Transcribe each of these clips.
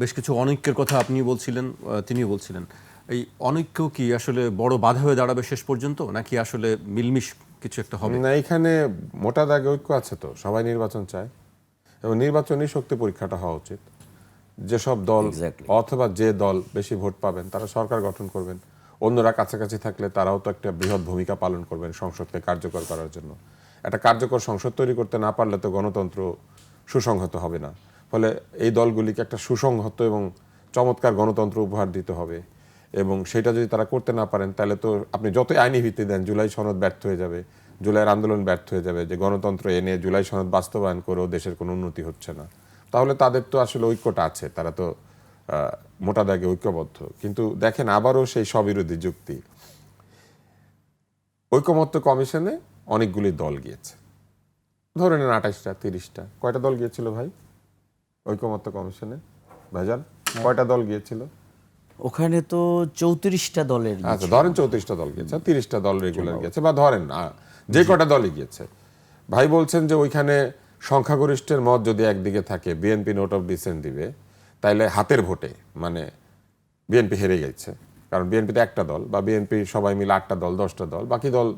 বেশ কিছু অনৈক্যের কথা আপনি বলছিলেন তিনিও বলছিলেন। এই অনৈক্য কি আসলে বড় বাধা হয়ে দাঁড়াবে শেষ পর্যন্ত নাকি আসলে মিলমিশ কিছু একটা হবে? না এখানে মোটা দাগে ঐক্য আছে তো সবাই নির্বাচন চায়। এবং নির্বাচনী শক্তি পরীক্ষাটা হওয়া উচিত। যেসব দল অথবা যে দল বেশি ভোট পাবেন তারা সরকার গঠন করবেন। অন্যরা কাছাকাছি থাকলে তারাও তো একটা বৃহৎ ভূমিকা পালন করবেন সংসদকে কার্যকর করার জন্য। একটা কার্যকর সংসদ তৈরি করতে না পারলে তো গণতন্ত্র সুসংহত হবে না। ফলে এই দলগুলিকে একটা সুসংহত এবং চমৎকার গণতন্ত্র উপহার দিতে হবে। এবং সেটা যদি তারা করতে না পারেন, তাহলে তো আপনি যতই আইনি ভিত্তি দেন, জুলাই সনদ ব্যর্থ হয়ে যাবে। জুলাইয়ের আন্দোলন ব্যর্থ হয়ে যাবে যে গণতন্ত্র এনে জুলাই সনদ বাস্তবায়ন করেও দেশের কোনো উন্নতি হচ্ছে না। তাহলে তাদের তো আসলে ঐক্যটা আছে, তারা তো মোটা দাগে ঐক্যবদ্ধ। কিন্তু দেখেন আবারও সেই স্ববিরোধী যুক্তি। ঐকমত্য কমিশনে অনেকগুলি দল গিয়েছে। ধরে নেন আঠাশটা, তিরিশটা। কয়টা দল গিয়েছিল ভাই? ঐকমত্য কমিশনে। ভাইজান কয়টা দল গিয়েছিল? ওখানে তো চৌত্রিশটা দলের আচ্ছা ধরেন চৌত্রিশটা দল গিয়েছে তিরিশটা দল রেগুলার গিয়েছে বা ধরেন যে কটা দলই গিয়েছে। ভাই বলছেন যে ওইখানে সংখ্যাগরিষ্ঠের মত যদি একদিকে থাকে বিএনপি নোট অফ ডিসেন্ট দিবে তাইলে হাতের ভোটে মানে বিএনপি হেরে গেছে। কারণ বিএনপিতে একটা দল বা বিএনপি সবাই মিলে আটটা দল দশটা দল বাকি দল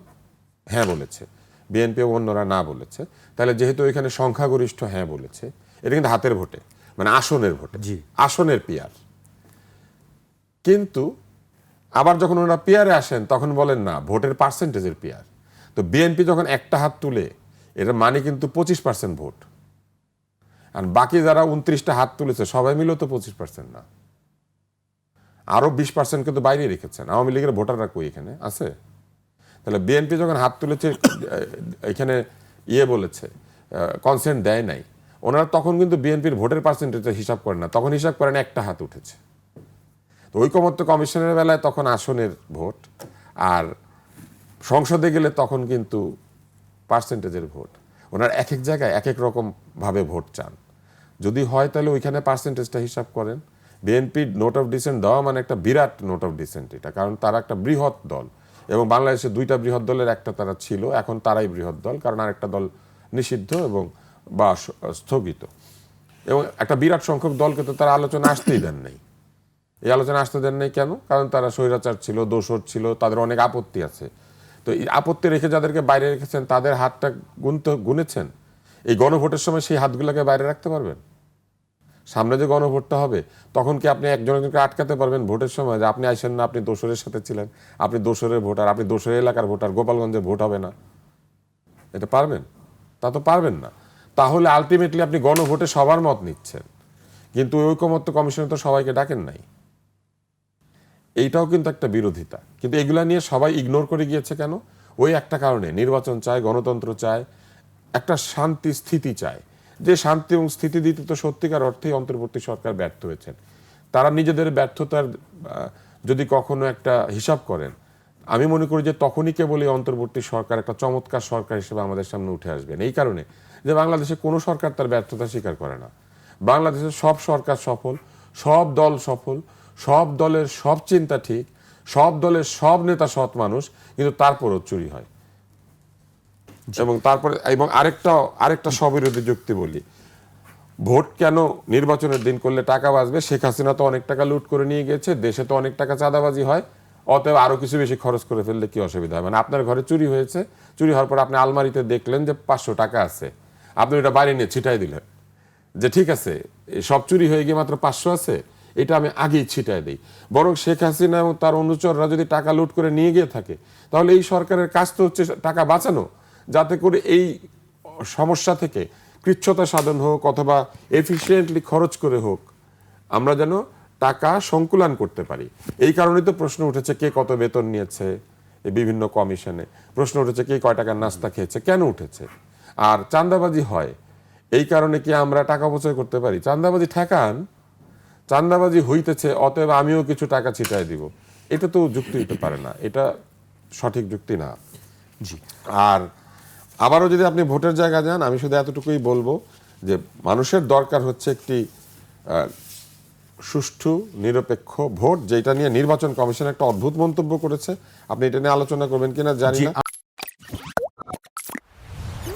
হ্যাঁ বলেছে। বিএনপি অন্যরা না বলেছে। তাহলে যেহেতু এখানে সংখ্যাগরিষ্ঠ হ্যাঁ বলেছে এটা কিন্তু হাতের ভোটে মানে আসনের ভোটে জি। আসনের পিয়ার। কিন্তু আবার যখন ওনারা পিয়ারে আসেন তখন বলেন না ভোটের পার্সেন্টেজের পিয়ার। তো বিএনপি যখন একটা হাত তুলে এটা মানে কিন্তু পঁচিশ পার্সেন্ট ভোট। আর বাকি যারা উনত্রিশটা হাত তুলেছে সবাই মিলেও তো পঁচিশ পার্সেন্ট না। আরও বিশ পার্সেন্ট কিন্তু বাইরে রেখেছেন। আওয়ামী লীগের ভোটাররা কই এখানে? আছে? তাহলে বিএনপি যখন হাত তুলেছে এখানে ইয়ে বলেছে কনসেন্ট দেয় নাই। ওনারা তখন কিন্তু বিএনপির ভোটের পার্সেন্টেজটা হিসাব করেন না। তখন হিসাব করেন একটা হাত উঠেছে। তো ঐকমত্য কমিশনের বেলায় তখন আসনের ভোট আর সংসদে গেলে তখন কিন্তু পার্সেন্টেজের ভোট। ওনার এক এক জায়গায় এক এক রকম ভাবে ভোট চান। যদি হয় তাহলে ওইখানে পার্সেন্টেজটা হিসাব করেন। বিএনপি নোট অফ ডিসেন্ট দেওয়া মানে একটা বিরাট নোট অফ ডিসেন্ট এটা, কারণ তারা একটা বৃহৎ দল এবং বাংলাদেশে দুইটা বৃহৎ দলের একটা তারা ছিল, এখন তারাই বৃহৎ দল, কারণ আরেকটা দল নিষিদ্ধ এবং বা স্থগিত। এবং একটা বিরাট সংখ্যক দলকে তো তারা আলোচনা আসতেই দেন নাই। এই আলোচনা আসতে দেন নাই কেন? কারণ তারা স্বৈরাচার ছিল, দোষর ছিল, তাদের অনেক আপত্তি আছে। তো এই আপত্তি রেখে যাদেরকে বাইরে রেখেছেন, তাদের হাতটা গুনতে, গুনেছেন? এই গণভোটের সময় সেই হাতগুলোকে বাইরে রাখতে পারবেন? সামনে যে গণভোটটা হবে, তখন কি আপনি একজন একজনকে আটকাতে পারবেন ভোটের সময়? যে আপনি আইসেন না, আপনি দোসরের সাথে ছিলেন, আপনি দোসরের ভোটার, আপনি দোসরের এলাকার ভোটার, গোপালগঞ্জে ভোট হবে না। এটা পারবেন? তা তো পারবেন না। তাহলে আলটিমেটলি আপনি গণভোটে সবার মত নিচ্ছেন। কিন্তু ওই ঐকমত্য কমিশনে তো সবাইকে ডাকেন নাই। এইটাও কিন্তু একটা বিরোধিতা। কিন্তু এগুলা নিয়ে সবাই ইগনোর করে গিয়েছে কেন? ওই একটা কারণে, নির্বাচন চায়, গণতন্ত্র চায়, একটা শান্তি স্থিতি চায়। যে শান্তি এবং স্থিতি দিতে তো সত্যিকার অর্থেই অন্তর্বর্তী সরকার ব্যর্থ হয়েছেন। তারা নিজেদের ব্যর্থতার যদি কখনো একটা হিসাব করেন আমি মনে করি যে তখনই কেবল এই অন্তর্বর্তী সরকার একটা চমৎকার সরকার হিসেবে আমাদের সামনে উঠে আসবেন এই কারণে যে বাংলাদেশে কোনো সরকার তার ব্যর্থতা স্বীকার করে না। বাংলাদেশের সব সরকার সফল সব দল সফল সব দলের সব চিন্তা ঠিক সব দলের সব নেতা সৎ মানুষ কিন্তু তারপরও চুরি হয়। এবং তারপরে এবং আরেকটা আরেকটা স্ববিরোধী যুক্তি বলি। ভোট কেন নির্বাচনের দিন করলে টাকা বাঁচবে? শেখ হাসিনা তো অনেক টাকা লুট করে নিয়ে গেছে দেশে তো অনেক টাকা চাঁদাবাজি হয়। অতএব আরও কিছু বেশি খরচ করে ফেললে কি অসুবিধা হয় মানে আপনার ঘরে চুরি হয়েছে, চুরি হওয়ার পর আপনি আলমারিতে দেখলেন যে পাঁচশো টাকা আছে। আপনি ওটা বাইরে নিয়ে ছিটাই দিলেন। যে ঠিক আছে সব চুরি হয়ে গিয়ে মাত্র পাঁচশো আছে, এটা আমি আগেই ছিটাই দিই। বরং শেখ হাসিনা এবং তার অনুচররা যদি টাকা লুট করে নিয়ে গিয়ে থাকে, তাহলে এই সরকারের কাজ তো হচ্ছে টাকা বাঁচানো। যাতে করে এই সমস্যা থেকে কৃচ্ছতা সাধন হোক অথবা এফিসিয়েন্টলি খরচ করে হোক, আমরা যেন টাকা সংকুলান করতে পারি। এই কারণেই তো প্রশ্ন উঠেছে কে কত বেতন নিয়েছে এই বিভিন্ন কমিশনে? প্রশ্ন উঠেছে কে কয় টাকার নাস্তা খেয়েছে কেন উঠেছে? আর চাঁদাবাজি হয় এই কারণে কি আমরা টাকা অপচয় করতে পারি? চাঁদাবাজি ঠেকান চাঁদাবাজি হইতেছে অতএব আমিও কিছু টাকা ছিটাই দিব। এটা তো যুক্তি হতে পারে না এটা সঠিক যুক্তি না। জি। আর আবারও যদি আপনি ভোটের জায়গা যান আমি শুধু এতটুকুই বলব যে মানুষের দরকার হচ্ছে একটি সুষ্ঠু নিরপেক্ষ ভোট যেটা নিয়ে নির্বাচন কমিশন একটা অদ্ভুত মন্তব্য করেছে। আপনি এটা নিয়ে আলোচনা করবেন কিনা জানি না।